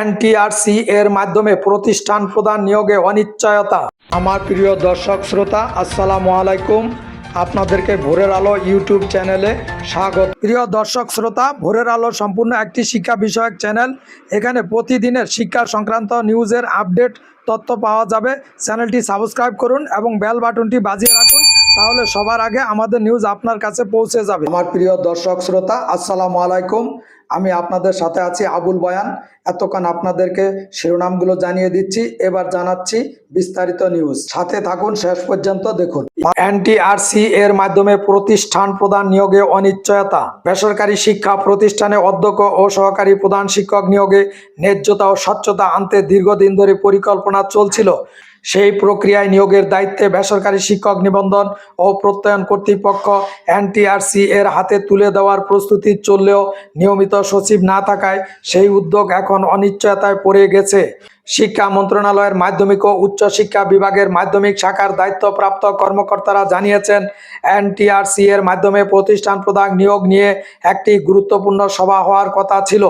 NTRC এর মাধ্যমে প্রতিষ্ঠান প্রদান নিয়োগে অনিশ্চয়তা। আমার প্রিয় দর্শক শ্রোতা আসসালামু আলাইকুম। আপনাদেরকে ভোরের আলো ইউটিউব চ্যানেলে স্বাগত। প্রিয় দর্শক শ্রোতা ভোরের আলো সম্পূর্ণ একটি শিক্ষা বিষয়ক চ্যানেল। এখানে প্রতিদিনের শিক্ষা সংক্রান্ত নিউজের আপডেট তথ্য পাওয়া যাবে। চ্যানেলটি সাবস্ক্রাইব করুন এবং বেল বাটনটি বাজিয়ে রাখুন। তাহলে সবার আগে আমাদের নিউজ আপনার কাছে পৌঁছে যাবে। আমার প্রিয় দর্শক, শ্রোতা, আসসালামু আলাইকুম। আমি আপনাদের সাথে আছি আবুল বয়ান। এতক্ষণ আপনাদেরকে শিরোনামগুলো জানিয়ে দিচ্ছি, এবার জানাচ্ছি বিস্তারিত নিউজ সাথে থাকুন, শেষ পর্যন্ত দেখুন। এনটিআরসি এর মাধ্যমে প্রতিষ্ঠান প্রদান নিয়োগে অনিশ্চয়তা। বেসরকারি শিক্ষা প্রতিষ্ঠানে অধ্যক্ষ ও সহকারী প্রধান শিক্ষক নিয়োগে ন্যায্যতা ও স্বচ্ছতা আনতে দীর্ঘদিন ধরে পরিকল্পনা চলছিল। সেই প্রক্রিয়ায় নিয়োগের দায়িত্বে বেসরকারি শিক্ষক নিবন্ধন ও প্রত্যয়ন কর্তৃপক্ষ এনটিআরসি এর হাতে তুলে দেওয়ার প্রস্তুতি চললেও নিয়মিত সচিব না থাকায় সেই উদ্যোগ এখন অনিশ্চয়তায় পড়ে গেছে। শিক্ষা মন্ত্রণালয়ের মাধ্যমিক ও উচ্চ শিক্ষা বিভাগের মাধ্যমিক শাখার দায়িত্বপ্রাপ্ত কর্মকর্তারা জানিয়েছেন, এনটিআরসি এর মাধ্যমে প্রতিষ্ঠান প্রদান নিয়োগ নিয়ে একটি গুরুত্বপূর্ণ সভা হওয়ার কথা ছিল।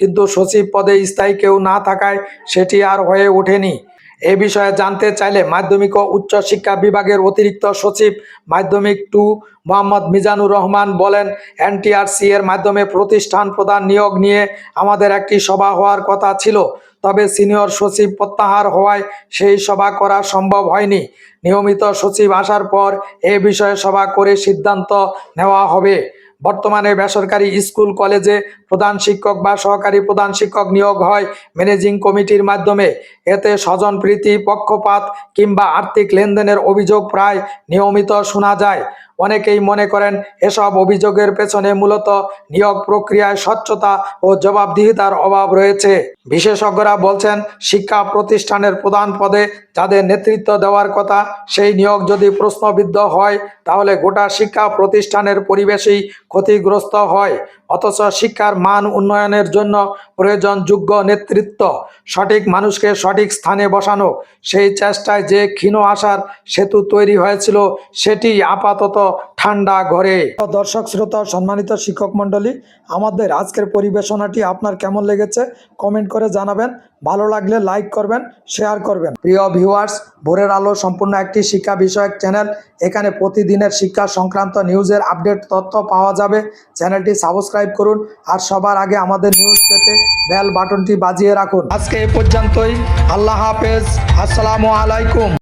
কিন্তু সচিব পদে স্থায়ী কেউ না থাকায় সেটি আর হয়ে ওঠেনি। এ বিষয়ে জানতে চাইলে মাধ্যমিক ও উচ্চ শিক্ষা বিভাগের অতিরিক্ত সচিব মাধ্যমিক টু মোহাম্মদ মিজানুর রহমান বলেন, এনটিআরসি এর মাধ্যমে প্রতিষ্ঠান প্রদান নিয়োগ নিয়ে আমাদের একটি সভা হওয়ার কথা ছিল, তবে সিনিয়র সচিব প্রত্যাহার হওয়ায় সেই সভা করা সম্ভব হয়নি। নিয়মিত সচিব আসার পর এ বিষয়ে সভা করে সিদ্ধান্ত নেওয়া হবে। বর্তমানে বেসরকারি স্কুল, কলেজে প্রধান শিক্ষক বা সহকারী প্রধান শিক্ষক নিয়োগ হয় ম্যানেজিং কমিটির মাধ্যমে। এতে স্বজন, প্রীতি, পক্ষপাত কিংবা আর্থিক লেনদেনের অভিযোগ প্রায় নিয়মিত শোনা যায়। অনেকেই মনে করেন এসব অভিযোগের পেছনে মূলত নিয়োগ প্রক্রিয়ায় স্বচ্ছতা ও জবাবদিহিতার অভাব রয়েছে। বিশেষজ্ঞরা বলছেন, শিক্ষা প্রতিষ্ঠানের প্রধান পদে যাদের নেতৃত্ব দেওয়ার কথা, সেই নিয়োগ যদি প্রশ্নবিদ্ধ হয়, তাহলে গোটা শিক্ষা প্রতিষ্ঠানের পরিবেশই ক্ষতিগ্রস্ত হয়। অথচ শিক্ষার মান উন্নয়নের জন্য প্রয়োজন যোগ্য নেতৃত্ব, সঠিক মানুষকে সঠিক স্থানে বসানো, সেই চেষ্টায় যে ক্ষীণ আসার সেতু তৈরি হয়েছিল, সেটি আপাতত ঠান্ডা ঘরে। দর্শক শ্রোতা সম্মানিত শিক্ষক মণ্ডলী আমাদের আজকের পরিবেশনাটি আপনার কেমন লেগেছে কমেন্ট করে জানাবেন। ভালো লাগলে লাইক করবেন শেয়ার করবেন। প্রিয় ভিউয়ার্স ভোরের আলো সম্পূর্ণ একটি শিক্ষা বিষয়ক চ্যানেল। এখানে প্রতিদিনের শিক্ষা সংক্রান্ত নিউজের আপডেট তথ্য পাওয়া যাবে। চ্যানেলটি সাবস্ক্রাইব করুন আর সবার আগে আমাদের নিউজ পেতে বেল বাটনটি বাজিয়ে রাখুন। আজকে এ পর্যন্তই। আল্লাহ হাফেজ। আসসালামু আলাইকুম।